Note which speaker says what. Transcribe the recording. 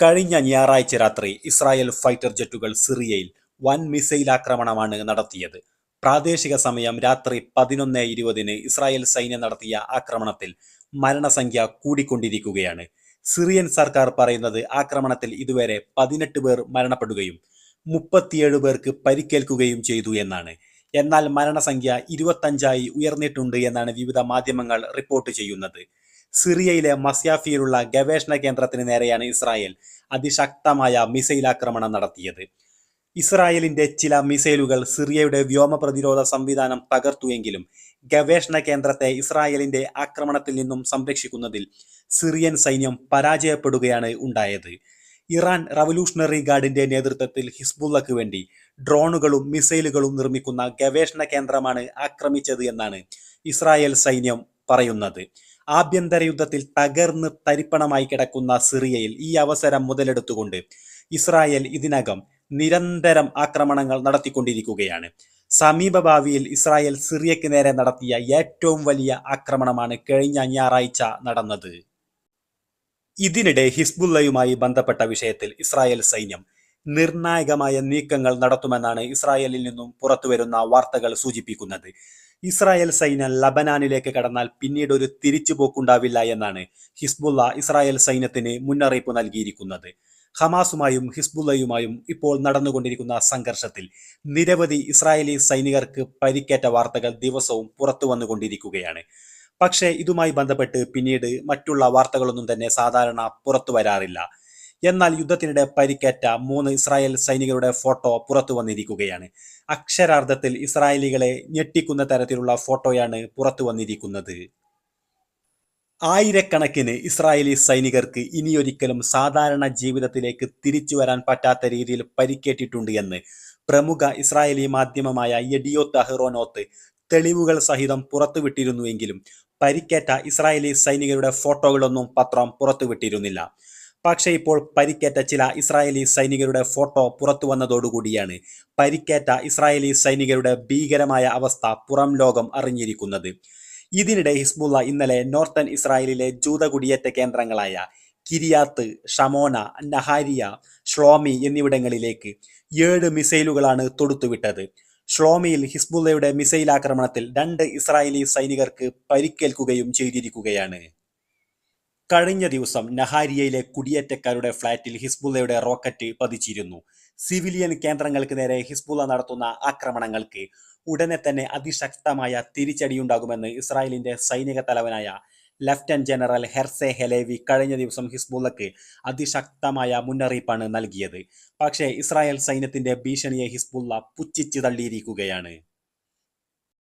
Speaker 1: കഴിഞ്ഞ ഞായറാഴ്ച രാത്രി ഇസ്രായേൽ ഫൈറ്റർ ജെറ്റുകൾ സിറിയയിൽ വൻ മിസൈൽ ആക്രമണമാണ് നടത്തിയത്. പ്രാദേശിക സമയം രാത്രി പതിനൊന്ന് ഇരുപതിന് ഇസ്രായേൽ സൈന്യം നടത്തിയ ആക്രമണത്തിൽ മരണസംഖ്യ കൂടിക്കൊണ്ടിരിക്കുകയാണ്. സിറിയൻ സർക്കാർ പറയുന്നത് ആക്രമണത്തിൽ ഇതുവരെ പതിനെട്ട് പേർ മരണപ്പെടുകയും മുപ്പത്തിയേഴ് പേർക്ക് പരിക്കേൽക്കുകയും ചെയ്തു എന്നാണ്. എന്നാൽ മരണസംഖ്യ ഇരുപത്തഞ്ചായി ഉയർന്നിട്ടുണ്ട് എന്നാണ് വിവിധ മാധ്യമങ്ങൾ റിപ്പോർട്ട് ചെയ്യുന്നത്. സിറിയയിലെ മസ്യാഫിയിലുള്ള ഗവേഷണ കേന്ദ്രത്തിന് നേരെയാണ് ഇസ്രായേൽ അതിശക്തമായ മിസൈൽ ആക്രമണം നടത്തിയത്. ഇസ്രായേലിന്റെ ചില മിസൈലുകൾ സിറിയയുടെ വ്യോമ പ്രതിരോധ സംവിധാനം തകർത്തുവെങ്കിലും ഗവേഷണ കേന്ദ്രത്തെ ഇസ്രായേലിന്റെ ആക്രമണത്തിൽ നിന്നും സംരക്ഷിക്കുന്നതിൽ സിറിയൻ സൈന്യം പരാജയപ്പെടുകയാണ് ഉണ്ടായത്. ഇറാൻ റവല്യൂഷണറി ഗാർഡിന്റെ നേതൃത്വത്തിൽ ഹിസ്ബുള്ളക്ക് വേണ്ടി ഡ്രോണുകളും മിസൈലുകളും നിർമ്മിക്കുന്ന ഗവേഷണ കേന്ദ്രമാണ് ആക്രമിച്ചത് എന്നാണ് ഇസ്രായേൽ സൈന്യം പറയുന്നത്. ആഭ്യന്തര യുദ്ധത്തിൽ തകർന്ന് തരിപ്പണമായി കിടക്കുന്ന സിറിയയിൽ ഈ അവസരം മുതലെടുത്തുകൊണ്ട് ഇസ്രായേൽ ഇതിനകം നിരന്തരം ആക്രമണങ്ങൾ നടത്തിക്കൊണ്ടിരിക്കുകയാണ്. സമീപ ഭാവിയിൽ ഇസ്രായേൽ സിറിയക്ക് നേരെ നടത്തിയ ഏറ്റവും വലിയ ആക്രമണമാണ് കഴിഞ്ഞ ഞായറാഴ്ച നടന്നത്. ഇതിനിടെ ഹിസ്ബുല്ലയുമായി ബന്ധപ്പെട്ട വിഷയത്തിൽ ഇസ്രായേൽ സൈന്യം നിർണായകമായ നീക്കങ്ങൾ നടത്തുമെന്നാണ് ഇസ്രായേലിൽ നിന്നും പുറത്തുവരുന്ന വാർത്തകൾ സൂചിപ്പിക്കുന്നത്. ഇസ്രായേൽ സൈന്യം ലബനാനിലേക്ക് കടന്നാൽ പിന്നീട് ഒരു തിരിച്ചുപോക്കുണ്ടാവില്ല എന്നാണ് ഹിസ്ബുള്ള ഇസ്രായേൽ സൈന്യത്തിന് മുന്നറിയിപ്പ് നൽകിയിരിക്കുന്നത്. ഹമാസുമായും ഹിസ്ബുള്ളയുമായും ഇപ്പോൾ നടന്നുകൊണ്ടിരിക്കുന്ന സംഘർഷത്തിൽ നിരവധി ഇസ്രായേലി സൈനികർക്ക് പരിക്കേറ്റ വാർത്തകൾ ദിവസവും പുറത്തു വന്നുകൊണ്ടിരിക്കുകയാണ്. പക്ഷേ ഇതുമായി ബന്ധപ്പെട്ട് പിന്നീട് മറ്റുള്ള വാർത്തകളൊന്നും തന്നെ സാധാരണ പുറത്തു വരാറില്ല. എന്നാൽ യുദ്ധത്തിനിടെ പരിക്കേറ്റ മൂന്ന് ഇസ്രായേൽ സൈനികരുടെ ഫോട്ടോ പുറത്തു വന്നിരിക്കുകയാണ്. അക്ഷരാർത്ഥത്തിൽ ഇസ്രായേലികളെ ഞെട്ടിക്കുന്ന തരത്തിലുള്ള ഫോട്ടോയാണ് പുറത്തു വന്നിരിക്കുന്നത്. ആയിരക്കണക്കിന് ഇസ്രായേലി സൈനികർക്ക് ഇനിയൊരിക്കലും സാധാരണ ജീവിതത്തിലേക്ക് തിരിച്ചു വരാൻ പറ്റാത്ത രീതിയിൽ പരിക്കേറ്റിട്ടുണ്ട് എന്ന് പ്രമുഖ ഇസ്രായേലി മാധ്യമമായ യഡിയോ തഹ്റോനോത്ത് തെളിവുകൾ സഹിതം പുറത്തുവിട്ടിരുന്നുവെങ്കിലും പരിക്കേറ്റ ഇസ്രായേലി സൈനികരുടെ ഫോട്ടോകളൊന്നും പത്രം പുറത്തുവിട്ടിരുന്നില്ല. പക്ഷേ ഇപ്പോൾ പരിക്കേറ്റ ചില ഇസ്രായേലി സൈനികരുടെ ഫോട്ടോ പുറത്തു വന്നതോടുകൂടിയാണ് പരിക്കേറ്റ ഇസ്രായേലി സൈനികരുടെ ഭീകരമായ അവസ്ഥ പുറം ലോകം അറിഞ്ഞിരിക്കുന്നത്. ഇതിനിടെ ഹിസ്ബുള്ള ഇന്നലെ നോർത്തേൺ ഇസ്രായേലിലെ ജൂത കുടിയേറ്റ കേന്ദ്രങ്ങളായ കിരിയാത്ത് ഷമോന നഹാരിയ ഷ്ലോമി എന്നിവിടങ്ങളിലേക്ക് ഏഴ് മിസൈലുകളാണ് തൊടുത്തുവിട്ടത്. ഷ്ലോമിയിൽ ഹിസ്ബുള്ളയുടെ മിസൈൽ ആക്രമണത്തിൽ രണ്ട് ഇസ്രായേലി സൈനികർക്ക് പരിക്കേൽക്കുകയും ചെയ്തിരിക്കുകയാണ്. കഴിഞ്ഞ ദിവസം നഹാരിയയിലെ കുടിയേറ്റക്കാരുടെ ഫ്ളാറ്റിൽ ഹിസ്ബുള്ളയുടെ റോക്കറ്റ് പതിച്ചിരുന്നു. സിവിലിയൻ കേന്ദ്രങ്ങൾക്ക് നേരെ ഹിസ്ബുള്ള നടത്തുന്ന ആക്രമണങ്ങൾക്ക് ഉടനെ തന്നെ അതിശക്തമായ തിരിച്ചടിയുണ്ടാകുമെന്ന് ഇസ്രായേലിന്റെ സൈനിക തലവനായ ലഫ്റ്റനന്റ് ജനറൽ ഹെർസെ ഹെലേവി കഴിഞ്ഞ ദിവസം ഹിസ്ബുള്ളക്ക് അതിശക്തമായ മുന്നറിയിപ്പാണ് നൽകിയത്. പക്ഷേ ഇസ്രായേൽ സൈന്യത്തിന്റെ ഭീഷണിയെ ഹിസ്ബുള്ള പുച്ഛിച്ചു തള്ളിയിരിക്കുകയാണ്.